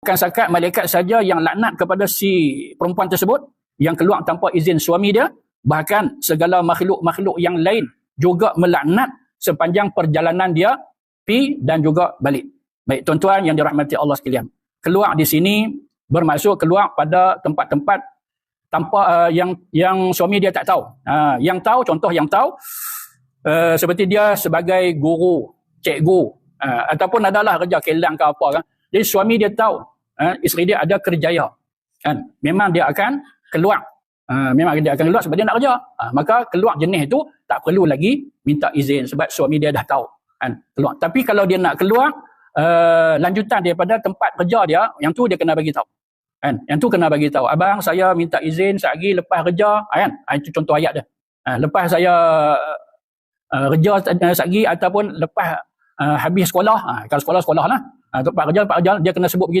bukan sakat malaikat saja yang laknat kepada si perempuan tersebut yang keluar tanpa izin suami dia bahkan segala makhluk-makhluk yang lain juga melaknat sepanjang perjalanan dia pi dan juga balik baik tuan-tuan yang dirahmati Allah sekalian keluar di sini bermaksud keluar pada tempat-tempat tanpa uh, yang yang suami dia tak tahu. Uh, yang tahu contoh yang tahu uh, seperti dia sebagai guru, cikgu uh, ataupun adalah kerja kelang ke apa kan. Jadi suami dia tahu uh, isteri dia ada kerjaya. Kan? Memang dia akan keluar. Uh, memang dia akan keluar sebab dia nak kerja. Uh, maka keluar jenis itu tak perlu lagi minta izin sebab suami dia dah tahu. Kan? Keluar. Tapi kalau dia nak keluar uh, lanjutan daripada tempat kerja dia, yang tu dia kena bagi tahu kan yang tu kena bagi tahu abang saya minta izin sehari lepas kerja kan itu contoh ayat dia ha, lepas saya uh, kerja uh, sehari ataupun lepas uh, habis sekolah ha, kalau sekolah sekolah lah ha, lepas kerja lepas kerja dia kena sebut begitu